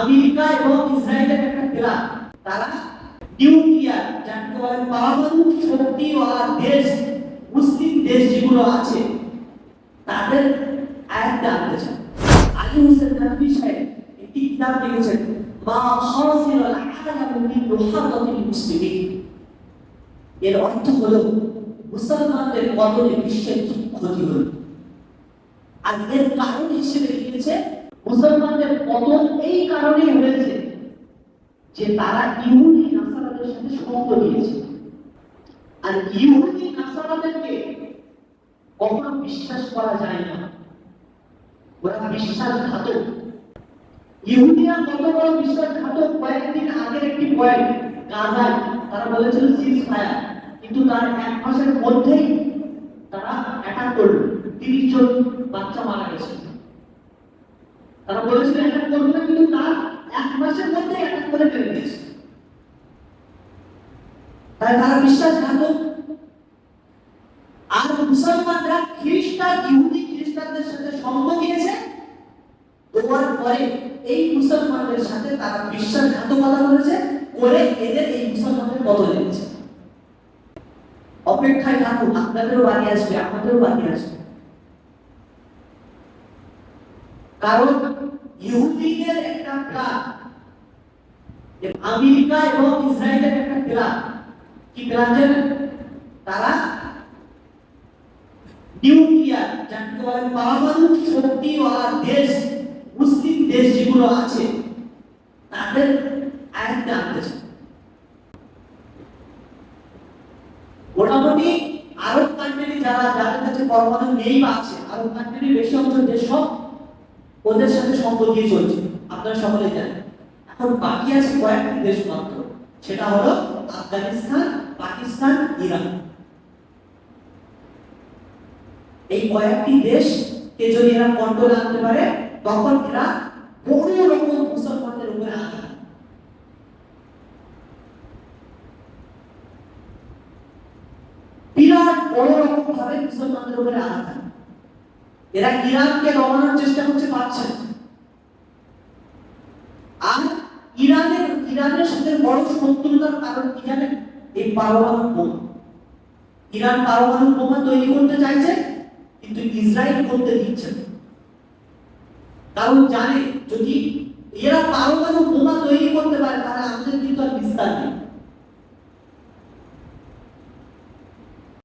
America এবং ইসরায়েলের একটা ক্লাব। তারা নিউক্লিয়ার, যাকে বলে পারমাণবিক শক্তিওয়ালা দেশ, মুসলিম দেশ যেগুলো আছে, তাদের আয়াতটা আনতে চান আলী হোসেন নদভী সাহেব একটি কিতাব লিখেছেন, মা হাসিল আল আলাম এর অর্থ হলো, মুসলমানদের পতনে বিশ্বের ক্ষতি হলো আর এর কারণ হিসেবে লিখেছে মুসলমানদের পতন এই কারণেই হয়েছে যে তারা ইহুদি নাসারাদের সাথে সঙ্গ দিয়েছে। আর ইহুদি নাসারাদেরকে কখনো বিশ্বাস করা যায় না। ওরা বিশ্বাসঘাতক। ইহুদিরা কত বড় বিশ্বাসঘাতক কয়েকদিন আগের একটি পয়েন্ট গাজায় তারা বলেছিল সিজ ফায়ার কিন্তু তার এক মাসের মধ্যেই তারা অ্যাটাক করল। তিরিশ জন বাচ্চা মারা গেছে। তারা বলেছিল করবে না, কিন্তু তার এক মাসের মধ্যে অ্যাটাক করে ফেলে দিয়েছে। তাই তারা বিশ্বাসঘাতক। আর মুসলমানরা খ্রিস্টান, ইহুদি খ্রিস্টানদের সাথে সঙ্গ দিয়েছে। দেওয়ার পরে এই মুসলমানদের সাথে তারা বিশ্বাসঘাতকতা করেছে, করে এদের এই মুসলমানদের পতন এনেছে অপেক্ষায় থাকুন, আপনাদেরও বাড়ি আসবে, আমাদেরও বাড়ি আসবে। কারণ ইহুদিদের একটা প্ল্যান আমেরিকা এবং ইসরায়েলের একটা প্ল্যান কি জানেন? তারা নিউক্লিয়ার দেশ, মুসলিম দেশ যেগুলো আছে, তাদের আয়ত্তে আনতে মোটামুটি আরব কান্ট্রি যারা যাদের কাছে পরমাণু নেই বা আছে, আরব কান্ট্রি বেশি অংশ দেশ সব ওদের সাথে দিয়ে চলছে। আপনারা সকলে জানেন। এখন বাকি আছে কয়েকটি দেশ মাত্র। সেটা হলো আফগানিস্তান, পাকিস্তান, ইরান। এই কয়েকটি দেশকে যদি এরা কন্ট্রোলে আনতে পারে, তখন এরা বড় রকম মুসলমানদের উপরে আঘাত বিরাট বড় রকম ভাবে মুসলমানদের উপরে আঘাত। এরা ইরানকে দমানোর চেষ্টা করছে পাচ্ছে। আর ইরানের ইরানের সাথে বড় শত্রুতার কারণ কি জানেন এই পারমাণবিক বোমা ইরান পারমাণবিক বোমা তৈরি করতে চাইছে, কিন্তু ইসরায়েল করতে দিচ্ছে না কারণ জানে, যদি এরা পারমাণবিক বোমা তৈরি করতে পারে